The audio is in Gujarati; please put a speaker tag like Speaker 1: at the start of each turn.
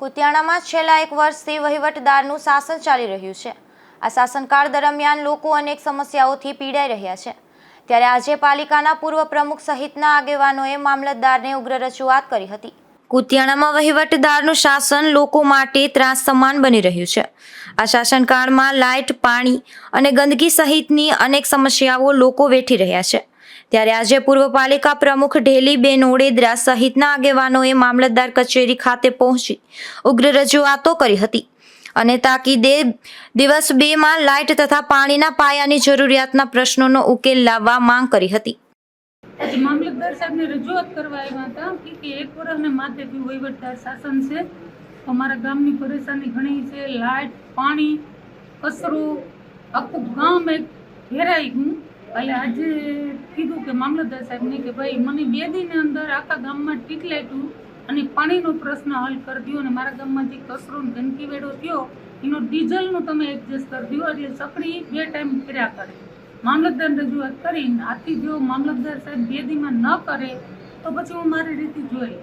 Speaker 1: કુતિયાણામાં છેલ્લા એક વર્ષથી વહીવટદારનું શાસન ચાલી રહ્યું છે. આ શાસનકાળ દરમિયાન લોકો અનેક સમસ્યાઓથી પીડાઈ રહ્યા છે. ત્યારે આજે પાલિકાના પૂર્વ પ્રમુખ સહિતના આગેવાનોએ મામલતદારને ઉગ્ર રજૂઆત કરી હતી. કુતિયાણામાં વહીવટદારનું શાસન લોકો માટે ત્રાસ સમાન બની રહ્યું છે. આ શાસનકાળમાં લાઇટ, પાણી અને ગંદકી સહિતની અનેક સમસ્યાઓ લોકો વેઠી રહ્યા છે. ત્યારે આજે પૂર્વ પાલિકા પ્રમુખ ઢેલીબેન ઓડેદરા સહિતના આગેવાનોએ મામલતદાર કચેરી ખાતે પહોંચી ઉગ્ર રજૂઆતો કરી હતી અને તાકીદે દિવસ બેમાં લાઇટ તથા પાણીના પાયાની જરૂરિયાતના પ્રશ્નોનો ઉકેલ લાવવા માંગ કરી હતી.
Speaker 2: મામલતદાર સાહેબને રજૂઆત કરવા આવ્યા હતા કે એક વર્ષને માથેથી વહીવટદાર શાસન છે. અમારા ગામની પરેશાની ઘણી છે. લાઇટ, પાણી, કચરો, આખું ગામ એક ઘેરાઈ ગયું. એટલે આજે કીધું કે મામલતદાર સાહેબને કે ભાઈ, મને બે દિનની અંદર આખા ગામમાં ટીક અને પાણીનો પ્રશ્ન હલ કરી દો અને મારા ગામમાં જે કચરો ગંદકી વેડો થયો, એનો ડીઝલનું તમે એડજસ્ટ કરી દો એટલે સકડી બે ટાઈમ કર્યા કરે. મામલતદાર રજૂઆત કરીને આથી જો મામલતદાર સાહેબ બે દીમાં ન કરે, તો પછી હું મારી રીતે જોઈ.